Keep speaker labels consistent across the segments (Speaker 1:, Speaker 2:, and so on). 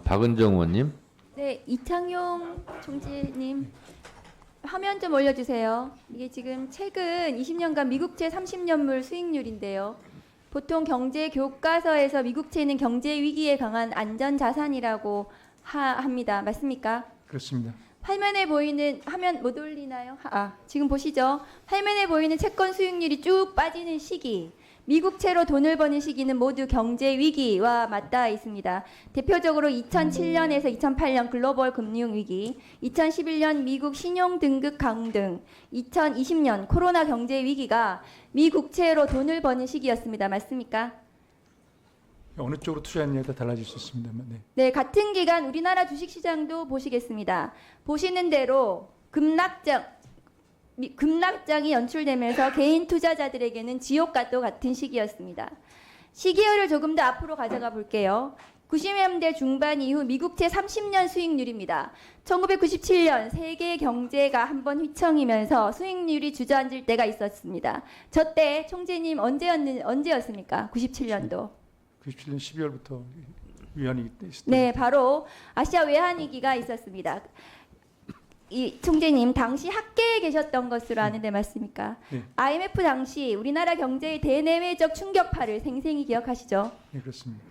Speaker 1: 박은정 의원님.
Speaker 2: 네, 이창용 총재님 화면 좀 올려주세요. 이게 지금 최근 20년간 미국채 30년물 수익률인데요. 보통 경제 교과서에서 미국채는 경제 위기에 강한 안전 자산이라고 하, 합니다. 맞습니까?
Speaker 3: 그렇습니다.
Speaker 2: 화면에 보이는 화면 못 올리나요? 하- 아, 지금 보시죠. 화면에 보이는 채권 수익률이 쭉 빠지는 시기. 미국채로 돈을 버는 시기는 모두 경제 위기와 맞닿아 있습니다. 대표적으로 2007년에서 2008년 글로벌 금융 위기, 2011년 미국 신용 등급 강등, 2020년 코로나 경제 위기가 미국채로 돈을 버는 시기였습니다. 맞습니까?
Speaker 3: 어느 쪽으로 투자했냐에 따라 달라질 수 있습니다만. 네.
Speaker 2: 네, 같은 기간 우리나라 주식시장도 보시겠습니다. 보시는 대로 급락장 미- 급락장이 연출되면서 개인 투자자들에게는 지옥과 또 같은 시기였습니다. 시기열을 조금 더 앞으로 가져가 볼게요. 90년대 중반 이후 미국채 30년 수익률입니다. 1997년 세계 경제가 한번 휘청이면서 수익률이 주저앉을 때가 있었습니다. 저때 총재님 언제였는 언제였습니까? 97년도.
Speaker 3: 97년 12월부터 위안이 때
Speaker 2: 네, 바로 아시아 외환위기가 있었습니다. 이 총재님 당시 학계에 계셨던 것으로 아는데 맞습니까?
Speaker 3: 네.
Speaker 2: IMF 당시 우리나라 경제의 대내외적 충격파를 생생히 기억하시죠?
Speaker 3: 네, 그렇습니다.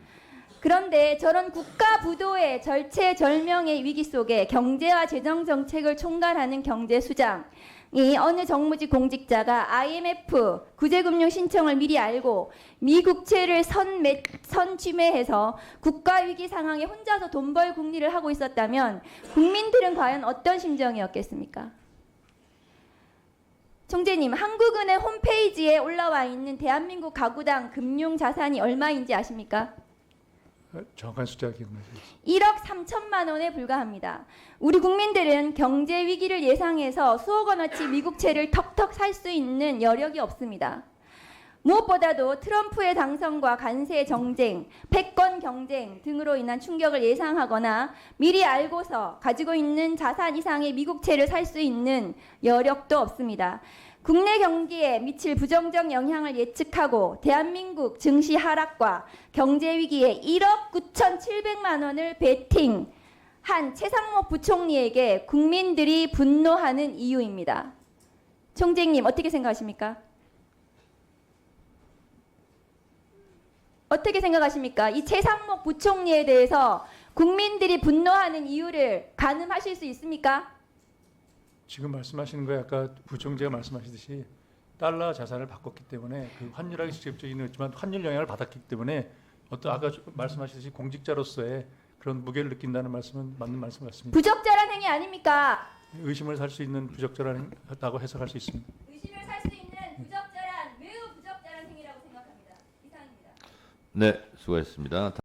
Speaker 2: 그런데 저런 국가 부도의 절체절명의 위기 속에 경제와 재정 정책을 총괄하는 경제 수장 이 어느 정무직 공직자가 IMF 구제금융 신청을 미리 알고 미 국채를 선 매, 선 취매해서 국가 위기 상황에 혼자서 돈벌 궁리를 하고 있었다면 국민들은 과연 어떤 심정이었겠습니까? 총재님, 한국은행 홈페이지에 올라와 있는 대한민국 가구당 금융 자산이 얼마인지 아십니까?
Speaker 3: 어, 정확한 숫자 기억나세요?
Speaker 2: 1억 3천만 원에 불과합니다. 우리 국민들은 경제 위기를 예상해서 수억 원어치 미국채를 턱턱 살 수 있는 여력이 없습니다. 무엇보다도 트럼프의 당선과 관세 정쟁, 패권 경쟁 등으로 인한 충격을 예상하거나 미리 알고서 가지고 있는 자산 이상의 미국채를 살 수 있는 여력도 없습니다. 국내 경기에 미칠 부정적 영향을 예측하고 대한민국 증시 하락과 경제 위기에 1억 9,700만 원을 베팅 한 최상목 부총리에게 국민들이 분노하는 이유입니다. 총재님 어떻게 생각하십니까? 어떻게 생각하십니까? 이 최상목 부총리에 대해서 국민들이 분노하는 이유를 가늠하실 수 있습니까?
Speaker 3: 지금 말씀하시는 거에 아까 부총재가 말씀하시듯이 달러 자산을 바꿨기 때문에 그 환율하기 직접적인 있지만 환율 영향을 받았기 때문에 어떤 아까 말씀하시듯이 공직자로서의 그런 무게를 느낀다는 말씀은 맞는 말씀 같습니다.
Speaker 2: 부적절한 행위 아닙니까?
Speaker 3: 의심을 살 수 있는 부적절하다고 해석할 수 있습니다.
Speaker 2: 의심을 살 수 있는 부적절한 매우 부적절한 행위라고 생각합니다. 이상입니다.
Speaker 1: 네, 수고했습니다.